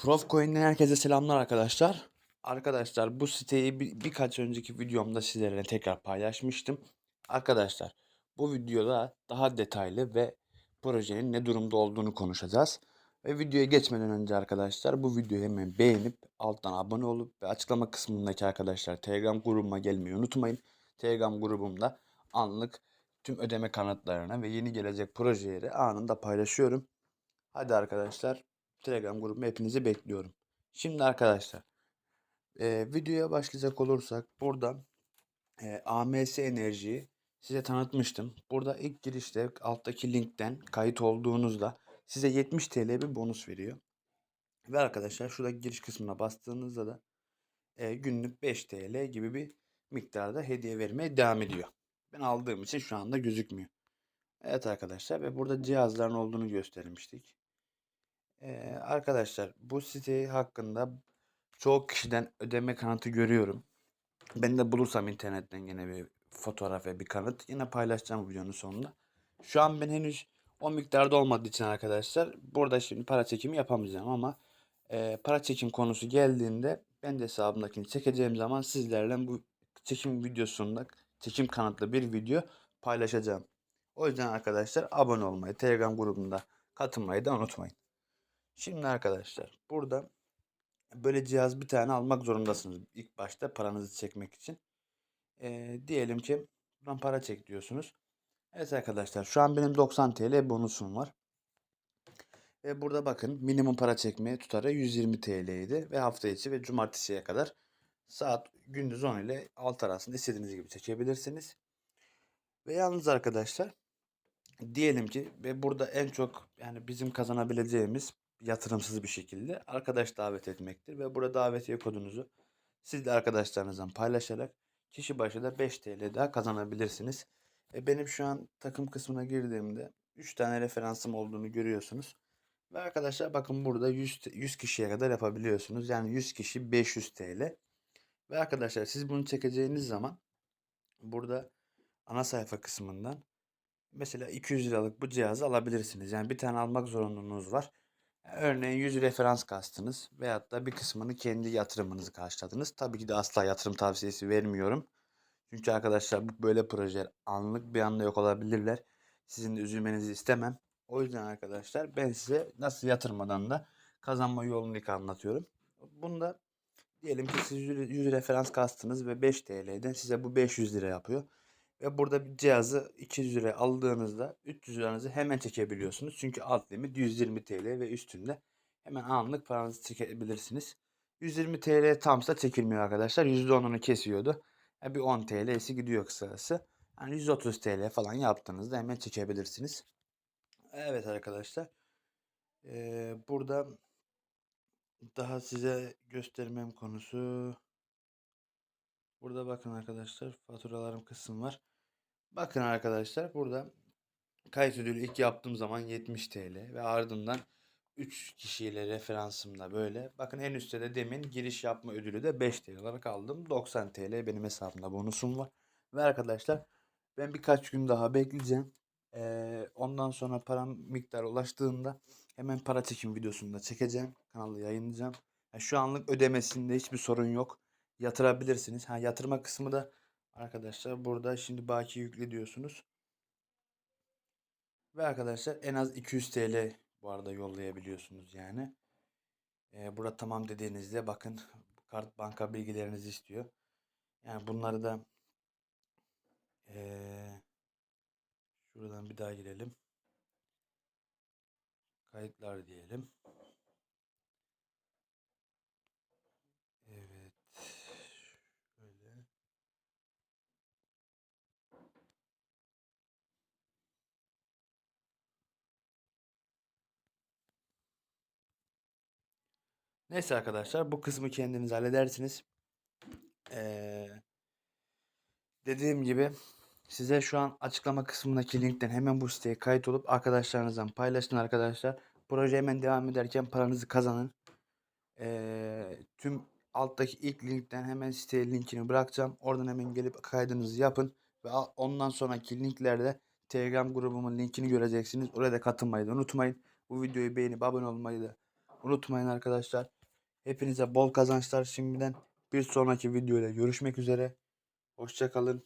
Profcoin'den herkese selamlar arkadaşlar. Arkadaşlar bu siteyi bir, birkaç önceki videomda sizlerle tekrar paylaşmıştım. Arkadaşlar bu videoda daha detaylı ve projenin ne durumda olduğunu konuşacağız. Ve videoya geçmeden önce arkadaşlar bu videoyu hemen beğenip alttan abone olup ve açıklama kısmındaki arkadaşlar Telegram grubuma gelmeyi unutmayın. Telegram grubumda anlık tüm ödeme kanıtlarını ve yeni gelecek projeleri anında paylaşıyorum. Hadi arkadaşlar Telegram grubuma hepinizi bekliyorum. Şimdi arkadaşlar e, videoya başlayacak olursak burada e, AMS Enerji'yi size tanıtmıştım. Burada ilk girişte alttaki linkten kayıt olduğunuzda size 70 TL bir bonus veriyor. Ve arkadaşlar şurada giriş kısmına bastığınızda da e, günlük 5 TL gibi bir miktarda hediye vermeye devam ediyor. Ben aldığım için şu anda gözükmüyor. Evet arkadaşlar ve burada cihazların olduğunu göstermiştik. Ee, arkadaşlar bu site hakkında çoğu kişiden ödeme kanıtı görüyorum. Ben de bulursam internetten yine bir fotoğraf ve bir kanıt yine paylaşacağım bu videonun sonunda. Şu an ben henüz o miktarda olmadığı için arkadaşlar burada şimdi para çekimi yapamayacağım ama e, para çekim konusu geldiğinde ben de hesabımdakini çekeceğim zaman sizlerle bu çekim videosunda çekim kanıtlı bir video paylaşacağım. O yüzden arkadaşlar abone olmayı, Telegram grubunda katılmayı da unutmayın. Şimdi arkadaşlar burada böyle cihaz bir tane almak zorundasınız ilk başta paranızı çekmek için. Ee, diyelim ki buradan para çek diyorsunuz. Evet arkadaşlar şu an benim 90 TL bonusum var. Ve burada bakın minimum para çekmeye tutarı 120 TL idi ve hafta içi ve cumartesiye kadar saat gündüz 10 ile 6 arasında istediğiniz gibi çekebilirsiniz. Ve yalnız arkadaşlar diyelim ki ve burada en çok yani bizim kazanabileceğimiz yatırımsız bir şekilde arkadaş davet etmektir. Ve burada davetiye kodunuzu siz de arkadaşlarınızdan paylaşarak kişi başı da 5 TL daha kazanabilirsiniz. E benim şu an takım kısmına girdiğimde 3 tane referansım olduğunu görüyorsunuz. Ve arkadaşlar bakın burada 100, 100 kişiye kadar yapabiliyorsunuz. Yani 100 kişi 500 TL. Ve arkadaşlar siz bunu çekeceğiniz zaman burada ana sayfa kısmından mesela 200 liralık bu cihazı alabilirsiniz. Yani bir tane almak zorunluluğunuz var. Örneğin 100 referans kastınız veyahut da bir kısmını kendi yatırımınızı karşıladınız. Tabii ki de asla yatırım tavsiyesi vermiyorum. Çünkü arkadaşlar bu böyle projeler anlık bir anda yok olabilirler. Sizin de üzülmenizi istemem. O yüzden arkadaşlar ben size nasıl yatırmadan da kazanma yolunu ilk anlatıyorum. Bunda diyelim ki siz 100 referans kastınız ve 5 TL'den size bu 500 lira yapıyor. Ve burada bir cihazı 200 liraya aldığınızda 300 liranızı hemen çekebiliyorsunuz. Çünkü alt limit 120 TL ve üstünde hemen anlık paranızı çekebilirsiniz. 120 TL tamsa çekilmiyor arkadaşlar. %10'unu kesiyordu. Yani bir 10 TL'si gidiyor kısası. Yani 130 TL falan yaptığınızda hemen çekebilirsiniz. Evet arkadaşlar. Ee, burada daha size göstermem konusu. Burada bakın arkadaşlar faturalarım kısım var. Bakın arkadaşlar burada kayıt ödülü ilk yaptığım zaman 70 TL ve ardından 3 kişiyle referansımda böyle. Bakın en üstte de demin giriş yapma ödülü de 5 TL olarak aldım. 90 TL benim hesabımda bonusum var. Ve arkadaşlar ben birkaç gün daha bekleyeceğim. Ee, ondan sonra param miktarı ulaştığında hemen para çekim videosunu da çekeceğim. Kanalda yayınlayacağım. Yani şu anlık ödemesinde hiçbir sorun yok. Yatırabilirsiniz. Ha yatırma kısmı da Arkadaşlar burada şimdi baki yükle diyorsunuz. Ve arkadaşlar en az 200 TL bu arada yollayabiliyorsunuz yani. Ee, burada tamam dediğinizde bakın kart banka bilgilerinizi istiyor. Yani bunları da ee, şuradan bir daha girelim. Kayıtlar diyelim. Evet. Şöyle. Neyse arkadaşlar bu kısmı kendiniz halledersiniz. Ee, dediğim gibi size şu an açıklama kısmındaki linkten hemen bu siteye kayıt olup arkadaşlarınızdan paylaşın arkadaşlar. Proje hemen devam ederken paranızı kazanın. Ee, tüm alttaki ilk linkten hemen siteye linkini bırakacağım. Oradan hemen gelip kaydınızı yapın. Ve ondan sonraki linklerde Telegram grubumun linkini göreceksiniz. Oraya da katılmayı da unutmayın. Bu videoyu beğenip abone olmayı da unutmayın arkadaşlar. Hepinize bol kazançlar şimdiden. Bir sonraki videoyla görüşmek üzere. Hoşçakalın.